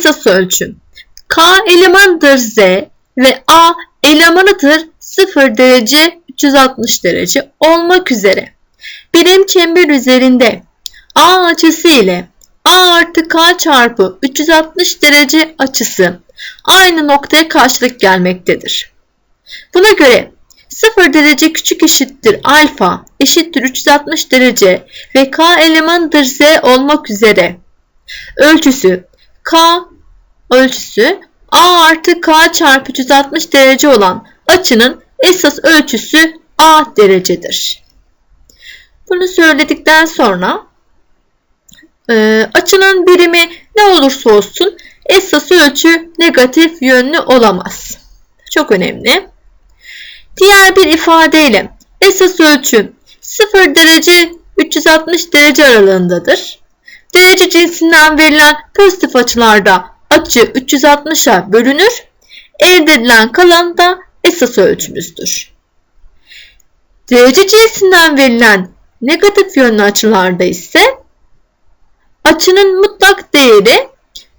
esas ölçü. K elemanıdır Z ve A elemanıdır 0 derece 360 derece olmak üzere. Birim çember üzerinde A açısı ile A artı K çarpı 360 derece açısı aynı noktaya karşılık gelmektedir. Buna göre 0 derece küçük eşittir alfa eşittir 360 derece ve K elemanıdır Z olmak üzere ölçüsü K ölçüsü A artı K çarpı 360 derece olan açının esas ölçüsü A derecedir. Bunu söyledikten sonra e, açının birimi ne olursa olsun esas ölçü negatif yönlü olamaz. Çok önemli. Diğer bir ifadeyle esas ölçü 0 derece 360 derece aralığındadır. Derece cinsinden verilen pozitif açılarda açı 360'a bölünür. Elde edilen kalan da esas ölçümüzdür. Derece cinsinden verilen negatif yönlü açılarda ise açının mutlak değeri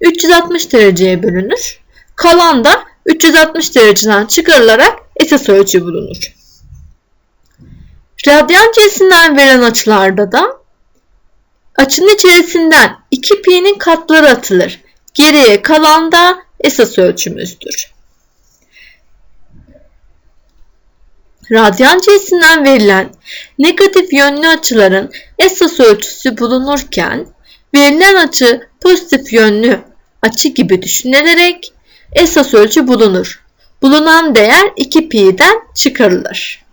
360 dereceye bölünür. Kalan da 360 dereceden çıkarılarak esas ölçü bulunur. Radyan cinsinden verilen açılarda da açının içerisinden 2 pi'nin katları atılır. Geriye kalan da esas ölçümüzdür. Radyan cinsinden verilen negatif yönlü açıların esas ölçüsü bulunurken verilen açı pozitif yönlü açı gibi düşünülerek esas ölçü bulunur. Bulunan değer 2pi'den çıkarılır.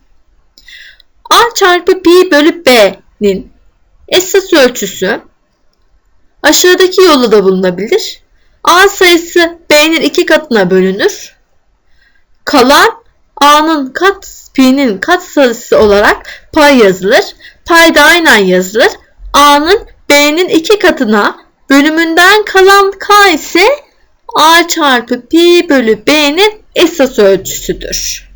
A çarpı pi bölü b'nin esas ölçüsü aşağıdaki yolla da bulunabilir. A sayısı B'nin iki katına bölünür. Kalan A'nın kat P'nin kat sayısı olarak pay yazılır. Pay da aynen yazılır. A'nın B'nin iki katına bölümünden kalan K ise A çarpı pi bölü B'nin esas ölçüsüdür.